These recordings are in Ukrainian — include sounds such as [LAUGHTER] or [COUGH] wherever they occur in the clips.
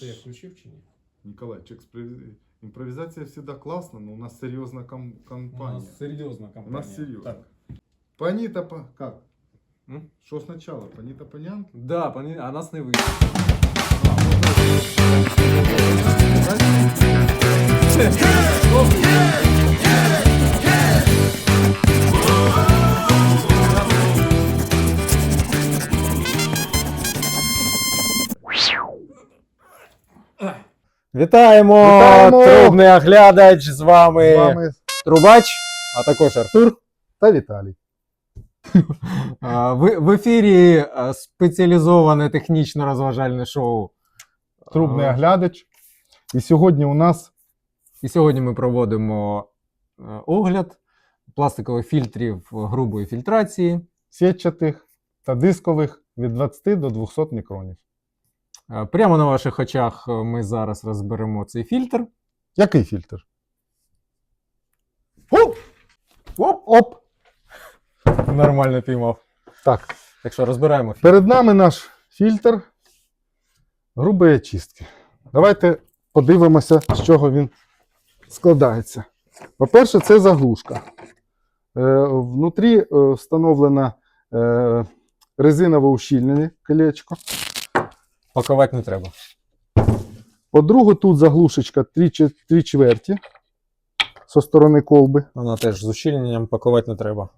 Це я включив чи ні? Николайчик, спри- импровизация всегда классно, но у нас серьезная ком- У компания. нас серйозна У компанія. нас серьезно. Так. Панита, по... как? М? Что сначала? Панита Панянки? Да, пані... а нас не вийшло. Вітаємо! Вітаємо! Трубний оглядач з вами, З вами Трубач, а також Артур. та Віталій. [LAUGHS] В, в ефірі спеціалізоване технічно-розважальне шоу. Трубний оглядач. І сьогодні у нас І сьогодні ми проводимо огляд пластикових фільтрів грубої фільтрації. сітчатих та дискових від 20 до 200 мікронів. Е, Прямо на ваших очах е, ми зараз розберемо цей фільтр. Який фільтр? Оп! Оп! Оп! Нормально піймав. Так, Так що розбираємо фільтр. перед нами наш фільтр грубої очистки. Давайте подивимося, з чого він складається. По-перше, це заглушка. Е, внутрі е, встановлено е, резинове ущільнене колечко. Пакувати не треба. По-друге, тут заглушечка 3, чвер- три чверті зі сторони колби. Вона теж з ущільненням пакувати не треба.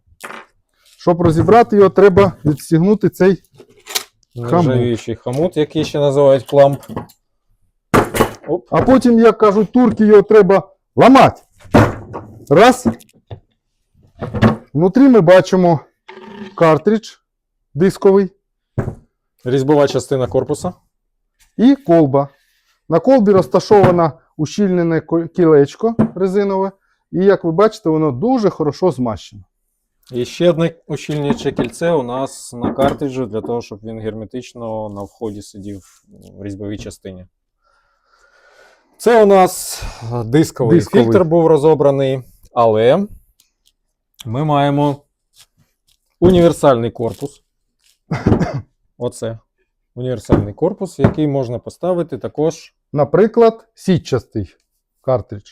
Щоб розібрати його, треба відстігнути цей. Хамут. Нержавіючий хомут, який ще називають кламп. Оп. А потім, як кажуть турки, його треба ламати. Раз. Внутрі ми бачимо картридж дисковий Різьбова частина корпуса. І колба. На колбі розташовано ущільнене кілечко резинове. І як ви бачите, воно дуже хорошо змащено. І ще одне ущільнююче кільце у нас на картриджі для того, щоб він герметично на вході сидів в різьбовій частині. Це у нас дисковий, Дисковий. фільтр був розобраний, але ми маємо універсальний корпус. [COUGHS] Оце. Універсальний корпус, який можна поставити також. Наприклад, сітчастий картридж.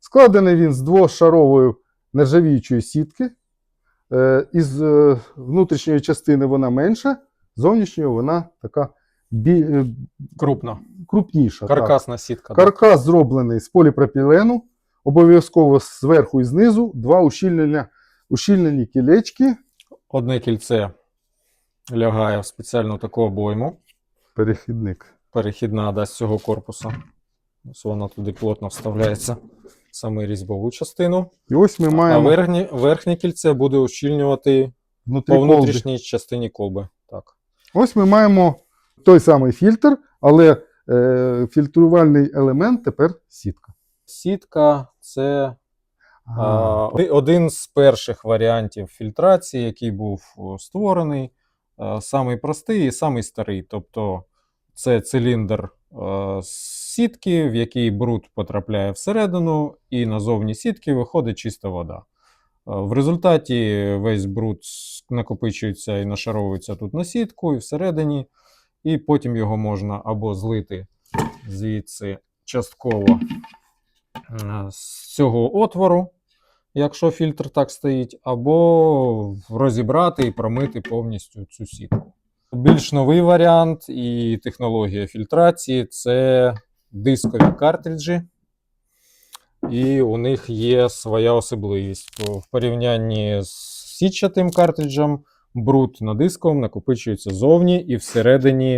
Складений він з двошарової нержавіючої сітки. Е, Із е, внутрішньої частини вона менша, зовнішньої вона така бі... е, Крупно. крупніша. так. Каркасна сітка. да. Каркас зроблений з поліпропілену. Обов'язково зверху і знизу два ущільнення, ущільнені кілечки. Одне кільце лягає в спеціальну таку обойму. Перехідник. перехідна да, з цього корпусу. Ось вона туди плотно вставляється саме різьбову частину. І ось ми А маємо верхнє, верхнє кільце буде ущільнювати внутрі по колби. внутрішній частині колби. Так. Ось ми маємо той самий фільтр, але е, фільтрувальний елемент тепер сітка. Сітка це А, а, один з перших варіантів фільтрації, який був створений. А, самий простий і самий старий. Тобто це циліндр е, з сітки, в який бруд потрапляє всередину, і назовні сітки виходить чиста вода. Е, В результаті весь бруд накопичується і нашаровується тут на сітку і всередині, і потім його можна або злити звідси частково е, з цього отвору, якщо фільтр так стоїть, або розібрати і промити повністю цю сітку. Більш новий варіант і технологія фільтрації це дискові картриджі. І у них є своя особливість. В порівнянні з сітчатим картриджем, бруд на дисковому накопичується зовні і всередині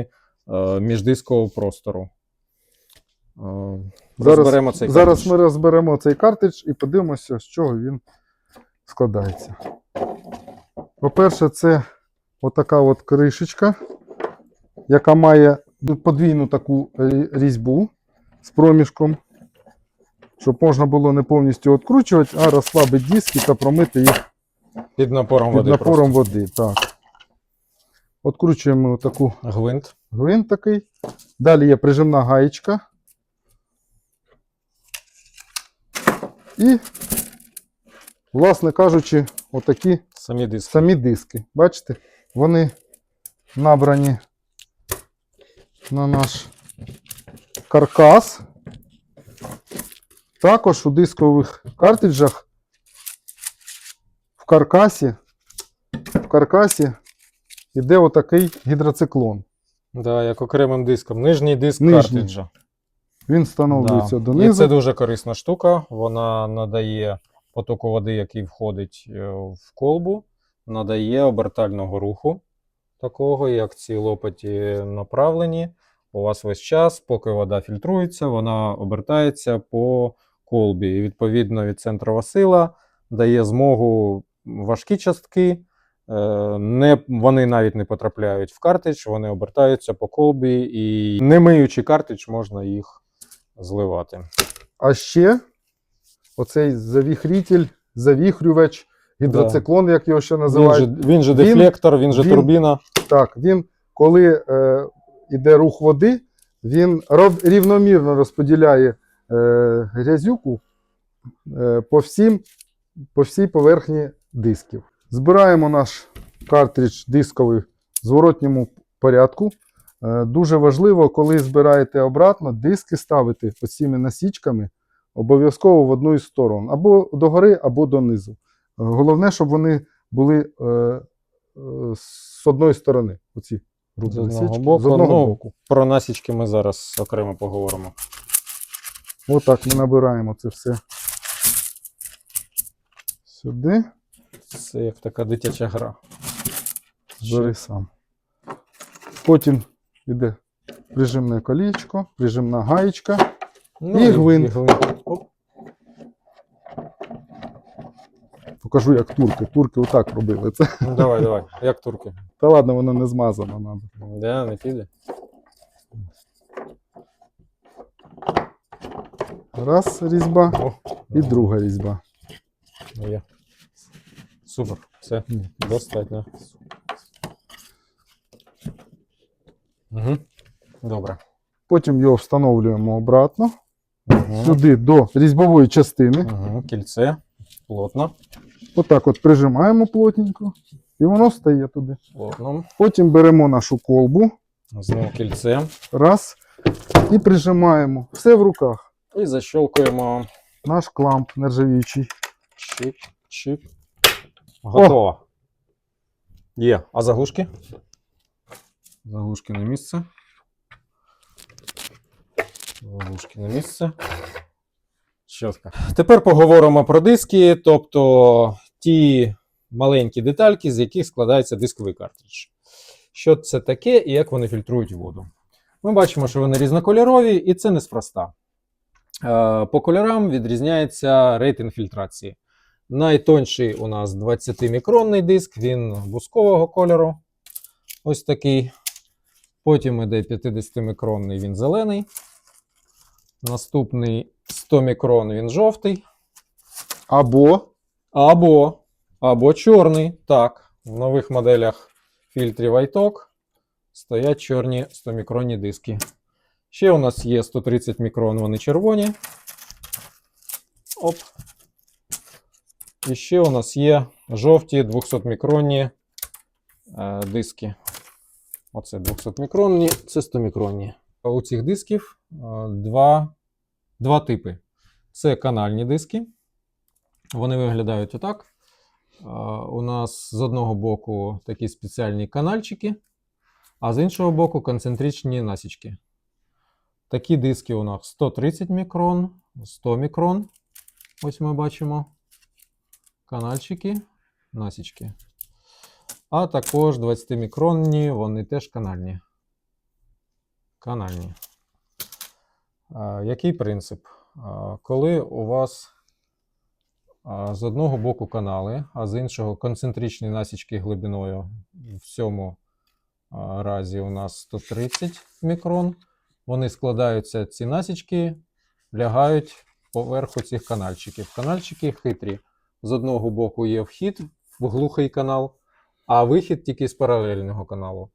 е, міждискового простору. Зараз, розберемо цей зараз картридж. ми розберемо цей картридж і подивимося, з чого він складається. По-перше, це отака от кришечка, яка має подвійну таку різьбу з проміжком, щоб можна було не повністю відкручувати, а розслабити диски та промити їх Під напором під води. напором води. Так. Откручуємо таку. Гвинт. гвинт такий. Далі є прижимна гаєчка. І, власне кажучи, отакі Самі диски. самі диски. Бачите, вони набрані на наш каркас. Також у дискових картриджах в каркасі, в каркасі йде отакий гідроциклон. Да, як окремим диском. Нижній диск Нижній. картриджа. Він встановлюється Да. І це дуже корисна штука. Вона надає потоку води, який входить е, в колбу, надає обертального руху, такого, як ці лопаті направлені. У вас весь час, поки вода фільтрується, вона обертається по колбі. І відповідно від центрова сила дає змогу важкі частки. е, Не, вони навіть не потрапляють в картридж, вони обертаються по колбі, і не миючи картридж, можна їх зливати. А ще оцей завіхрітель, завіхрювач, гідроциклон, як його ще Він називають. же, він же дефлектор, він же турбіна. Так, він, коли е, йде рух води, він рівномірно розподіляє е, грязюку е, по, всім, по всій поверхні дисків. Збираємо наш картридж дисковий в зворотньому порядку. Е, дуже важливо, коли збираєте обратно, диски ставити оціми насічками обов'язково в одну із сторон, або догори, або донизу. Е, Головне, щоб вони були е, е, з одної сторони. Оці З одного насічки, боку, з одного ну, боку. Про насічки ми зараз окремо поговоримо. Отак ми набираємо це все сюди. Це як така дитяча гра. Бери сам. Потім йде прижимне колічко, прижимна гаєчка. Ну, І гвинт. Оп. Покажу, як турки. Турки отак робили це. Ну, давай, давай. Як турки? Та ладно, воно не змазано надо. Да, не піде. Раз різьба О, і друга різьба. Є. Супер. Все, достатньо. Угу. Добре. Потім його встановлюємо обратно Угу. сюди до різьбової частини. Угу. Кільце. Плотно. Отак от прижимаємо плотненько, і воно стає туди. Плотно. Потім беремо нашу колбу, Знову кільце. раз, і прижимаємо. Все в руках. І защелкуємо. Наш кламп нержавіючий. Чик, чик. Готово. Є. А заглушки? Заглушки на місце. Заглушки на місце. Чітко. Тепер поговоримо про диски, тобто ті маленькі детальки, з яких складається дисковий картридж. Що це таке і як вони фільтрують воду. Ми бачимо, що вони різнокольорові, і це неспроста. Е, По кольорам відрізняється рейтинг фільтрації. Найтонший у нас 20-мікронний диск, він бускового кольору. Ось такий. Потім іде 50-мікронний, він зелений. Наступний 100 мікрон, він жовтий. Або Або, або чорний. Так, в нових моделях фільтрів iTalk стоять чорні 100-мікронні диски. Ще у нас є 130 мікрон, вони червоні. Оп. І ще у нас є жовті 200-мікронні е, диски. Оце 200-мікронні, це 100-мікронні. У цих дисків е, два, два типи: це канальні диски. Вони виглядають отак. У нас з одного боку такі спеціальні канальчики, а з іншого боку концентричні насічки. Такі диски у нас 130 мікрон, 100 мікрон. Ось ми бачимо канальчики, насічки. А також 20-мікронні, вони теж канальні. Канальні. Який принцип? Коли у вас з одного боку канали, а з іншого концентричні насічки глибиною в цьому разі у нас 130 мікрон. Вони складаються, ці насічки лягають поверху цих канальчиків. Канальчики хитрі. З одного боку є вхід в глухий канал, а вихід тільки з паралельного каналу.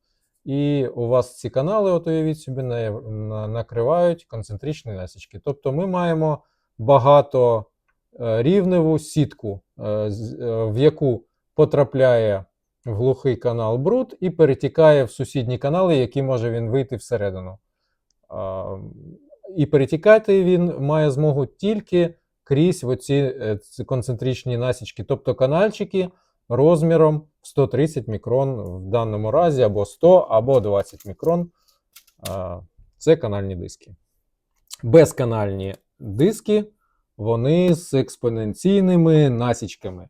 І у вас ці канали, от уявіть собі, на- на- накривають концентричні насічки. Тобто ми маємо багато е, рівневу сітку, е, е, в яку потрапляє глухий канал бруд і перетікає в сусідні канали, які може він вийти всередину. І перетікати він має змогу тільки крізь оці ці концентричні насічки, тобто канальчики розміром 130 мікрон в даному разі, або 100, або 20 мікрон. Це канальні диски. Безканальні диски, вони з експоненційними насічками.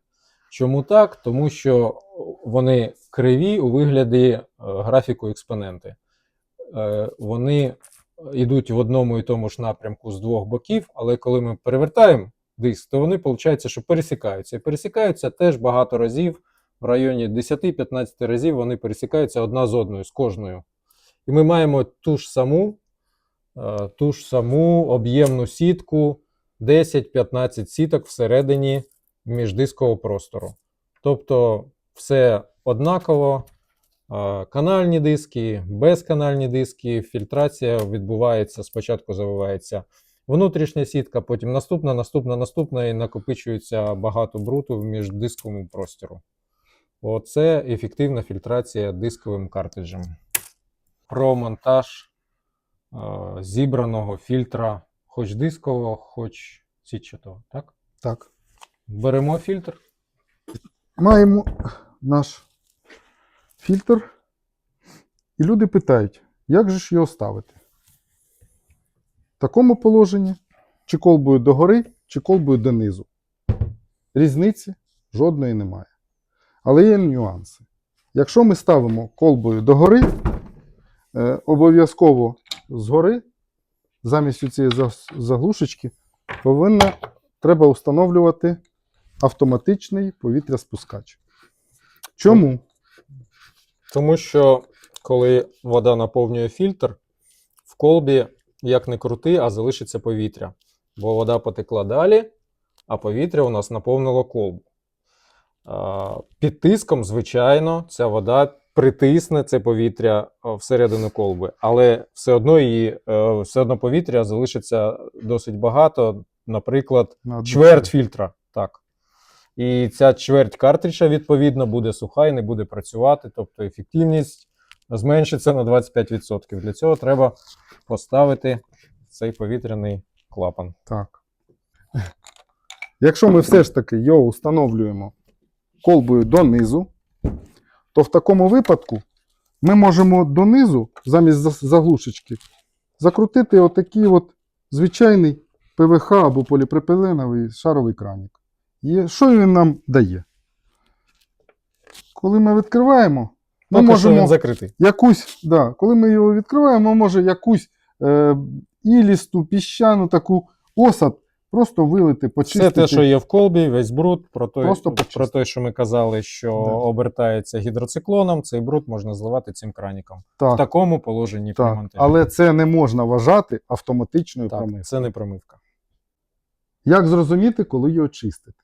Чому так? Тому що вони криві у вигляді е, графіку експоненти. Е, Вони йдуть в одному і тому ж напрямку з двох боків, але коли ми перевертаємо диск, то вони, виходить, що пересікаються. І пересікаються теж багато разів, в районі 10-15 разів вони пересікаються одна з одною, з кожною. І ми маємо ту ж саму, е, ту ж саму об'ємну сітку 10-15 сіток всередині міждискового простору. Тобто все однаково. Е, Канальні диски, безканальні диски, фільтрація відбувається, спочатку завивається внутрішня сітка, потім наступна, наступна, наступна, і накопичується багато бруту в міждисковому простору. Оце ефективна фільтрація дисковим картриджем. Про монтаж е, зібраного фільтра, хоч дискового, хоч сітчатого. Так? Так. Беремо фільтр. Маємо наш фільтр. І люди питають, як же ж його ставити? В такому положенні, чи колбою догори, чи колбою донизу. Різниці жодної немає. Але є нюанси. Якщо ми ставимо колбою догори, е, обов'язково згори, замість цієї заглушечки, повинна, треба встановлювати автоматичний повітряспускач. Чому? Тому що коли вода наповнює фільтр, в колбі як не крути, а залишиться повітря. Бо вода потекла далі, а повітря у нас наповнило колбу. Під тиском, звичайно, ця вода притисне це повітря всередину колби, але все одно її, е, все одно повітря залишиться досить багато, наприклад, На чверть. фільтра. Так. І ця чверть картриджа, відповідно, буде суха і не буде працювати, тобто ефективність зменшиться на 25%. Для цього треба поставити цей повітряний клапан. Так. Якщо ми все ж таки його встановлюємо колбою донизу, то в такому випадку ми можемо донизу, замість заглушечки, закрутити отакий от звичайний ПВХ або поліпропиленовий шаровий кранік. І що він нам дає? Коли ми відкриваємо, ми Поки можемо він закритий. якусь, да, коли ми його відкриваємо, може якусь е, ілісту, піщану таку осад просто вилити, почистити. Все те, що є в колбі, весь бруд, про той, Просто про те, що ми казали, що Да. обертається гідроциклоном, цей бруд можна зливати цим краніком. В такому положенні так. монтажі. Але це не можна вважати автоматичною так, промивкою. це не промивка. Як зрозуміти, коли його чистити?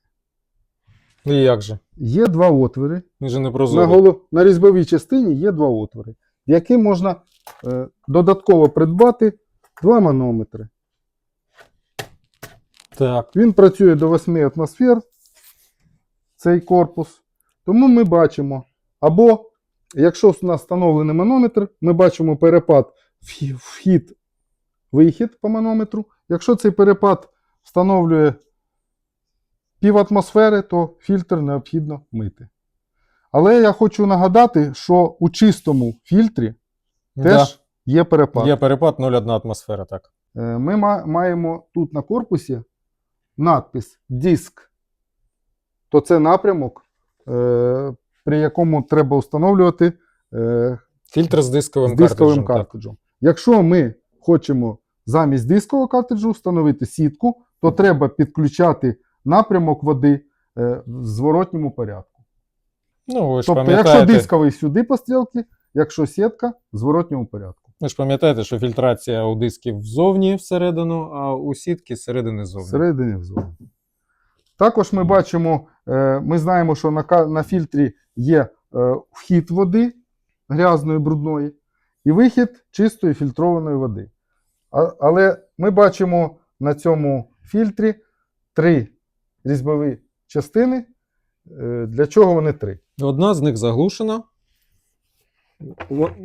Ну і як же? Є два отвори. Він же не На, прозорий. голо... на різьбовій частині є два отвори, в які можна е, додатково придбати два манометри. Так. Він працює до 8 атмосфер, цей корпус. Тому ми бачимо, або якщо у нас встановлений манометр, ми бачимо перепад вхі- вхід-вихід по манометру. Якщо цей перепад встановлює пів атмосфери, то фільтр необхідно мити. Але я хочу нагадати, що у чистому фільтрі теж є перепад. є перепад 0,1 атмосфера, так. Е, Ми маємо тут на корпусі надпис Диск. То це напрямок, е, при якому треба встановлювати е, Фільтр з дисковим, з дисковим картриджем, картриджем. Якщо ми хочемо замість дискового картриджу встановити сітку, то треба підключати напрямок води е, в зворотньому порядку. Ну, ви ж Тобто, якщо пам'ятаєте, дисковий сюди по стрілці, якщо сітка в зворотньому порядку. Ви ж пам'ятаєте, що фільтрація у дисків ззовні всередину, а у сітки зсередини ззовні. Всередині взовні. Також ми бачимо, е, ми знаємо, що на, на фільтрі є е, вхід води грязної, брудної, і вихід чистої фільтрованої води. Але ми бачимо на цьому фільтрі три різьбові частини. Е, Для чого вони три? Одна з них заглушена.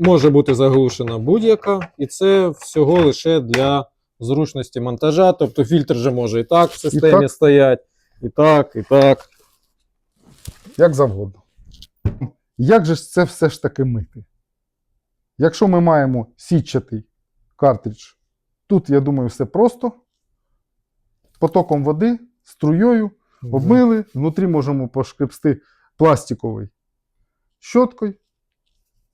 Може бути заглушена будь-яка, і це всього лише для зручності монтажа. Тобто фільтр же може і так в системі так. стоять, і так, і так. Як завгодно. Як же це все ж таки мити? Якщо ми маємо сітчатий картридж, тут, я думаю, все просто. Потоком води, струєю, обмили, внутрі можемо пошкребсти пластиковий щоткою.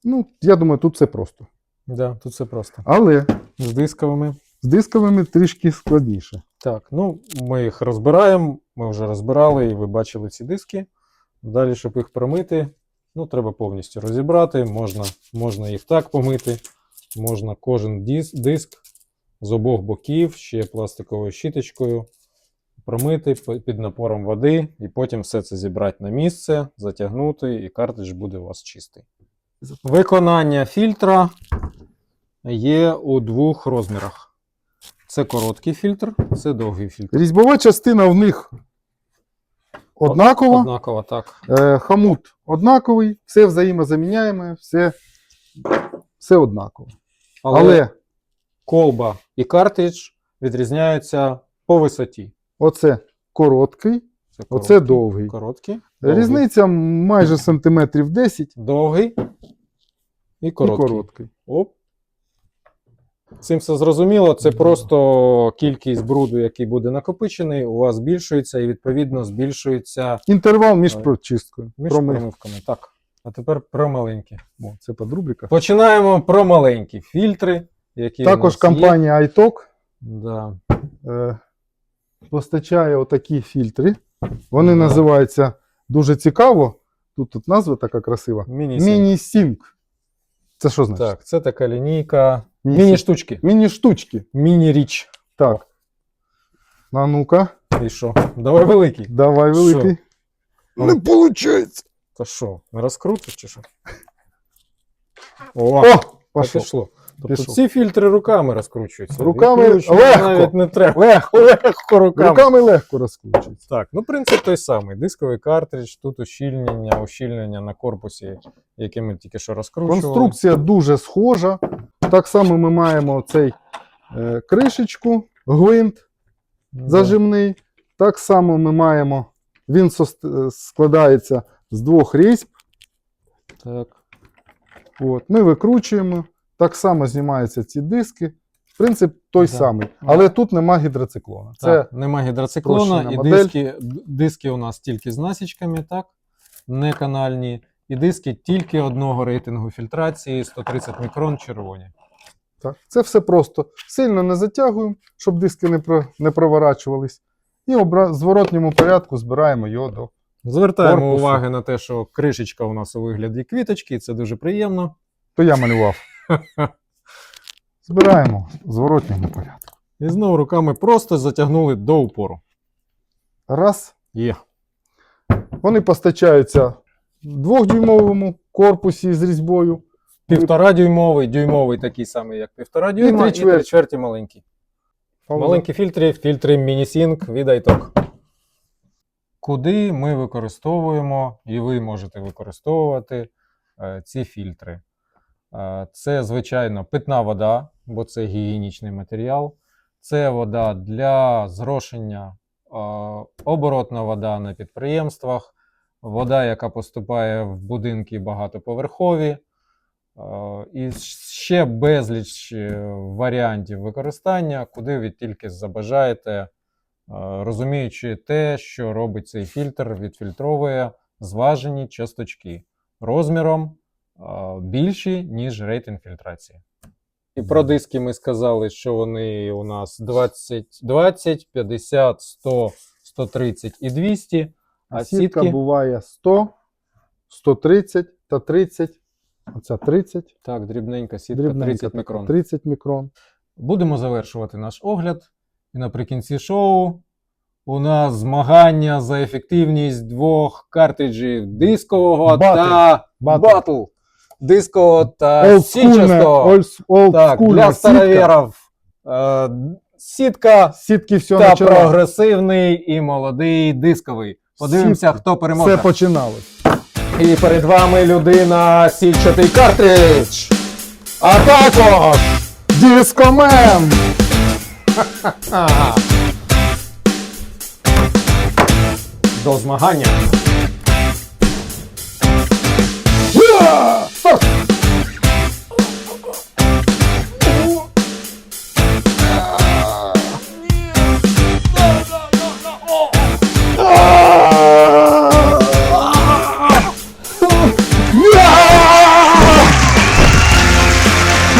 Ну, я думаю, тут все просто. Да, тут все просто. Але З дисковими. з дисковими трішки складніше. Так, ну ми їх розбираємо. Ми вже розбирали і ви бачили ці диски. Далі, щоб їх промити, ну, треба повністю розібрати. Можна, можна їх так помити, можна кожен дис, диск з обох боків, ще пластиковою щіточкою промити під напором води, і потім все це зібрати на місце, затягнути, і картридж буде у вас чистий. Виконання фільтра є у двох розмірах. Це короткий фільтр, це довгий фільтр. Різьбова частина в них однакова. Однаково, так. Е, Хамут однаковий, все взаємозаміняємо, все, все однаково. Але, Але колба і картридж відрізняються по висоті. оце короткий, Це оце довгий. Короткий. Довгий. Різниця майже сантиметрів 10 Довгий і і короткий. короткий. Оп. Цим все зрозуміло. Це просто кількість бруду, який буде накопичений, у вас збільшується і відповідно збільшується Інтервал між прочисткою. між промивками. Так. А тепер про маленькі. О, це подрубрика. Починаємо про маленькі фільтри, які Також нас є. компанія iTalk Да. е, постачає отакі фільтри. Вони Да. називаються дуже цікаво. Тут, тут назва така красива. Міні Міні-сінк. Це що значить? Так, це така лінійка. Міні- Міні-штучки. Міні-штучки. Міні-річ. Так. А ну-ка, І що? Давай великий. давай Що? великий. Ну. Не виходить. Та що, не розкрутиш чи що? О, О, так пішов. пішло. Тобто Пішов. ці фільтри руками розкручуються. Руками Відключення легко. навіть не треба. Легко. Легко руками. Руками легко розкручується. Так, ну принцип той самий. Дисковий картридж, тут ущільнення, ущільнення на корпусі, яке ми тільки що розкручували. Конструкція дуже схожа. Так само ми маємо цей е, кришечку, гвинт Да. зажимний. Так само ми маємо, він сос- е, складається з двох різьб. Так. От, ми викручуємо. Так само знімаються ці диски. Принцип той Да. самий. Але тут нема гідроциклона. Це Так, нема гідроциклона, і модель. диски, диски у нас тільки з насічками, так? Не канальні. І диски тільки одного рейтингу фільтрації 130 мікрон червоні. Так. Це все просто. Сильно не затягуємо, щоб диски не, про, не проворачувались. І в зворотньому порядку збираємо його до. Звертаємо Корпусу. увагу на те, що кришечка у нас у вигляді квіточки, і це дуже приємно. То я малював. [LAUGHS] Збираємо в зворотньому порядку. І знову руками просто затягнули до упору. Раз. Є. Вони постачаються в двохдюймовому корпусі з різьбою. Півтора дюймовий, дюймовий такий самий, як півтора дюйма, три і три чверті. маленькі. Маленькі фільтри, фільтри Мінісінк від iTalk. Куди ми використовуємо, і ви можете використовувати е, ці фільтри? Це, звичайно, питна вода, бо це гігієнічний матеріал. Це вода для зрошення, оборотна вода на підприємствах, вода, яка поступає в будинки багатоповерхові. І ще безліч е, варіантів використання, куди ви тільки забажаєте, е, розуміючи те, що робить цей фільтр, відфільтровує зважені часточки розміром більші, ніж рейтинг фільтрації. І про диски ми сказали, що вони у нас 20, 20 50, 100, 130 і 200. А Сітка сітки, буває 100, 130 та 30. Оця 30. так, дрібненька сітка, Дрібненька 30 мікрон. 30 мікрон. Будемо завершувати наш огляд. І наприкінці шоу у нас змагання за ефективність двох картриджів дискового Батл. та Батл. батл. Дискового та січастого. олд- Так, для сітка. Е, сітка Сітки все та почалось. прогресивний і молодий дисковий. Подивимося, Сітка. хто переможе. Все починалось. І перед вами людина січатий картридж. А також Дискомен! [LAUGHS] До змагання.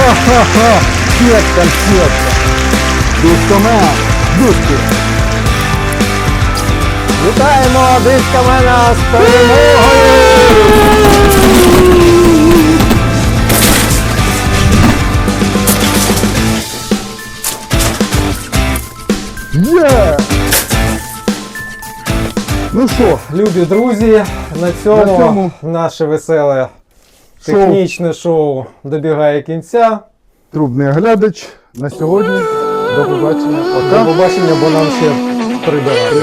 Ха-ха-ха! Сетка, сетка! Дискоман! Душки! Вітаємо дискамена з перемогою! Ну що, Любі друзі, на цьому, На цьому наше веселе. Технічне шоу добігає кінця. трубний глядач на сьогодні. До побачення. До побачення, бо нам ще прибирати.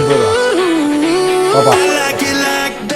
Па-па.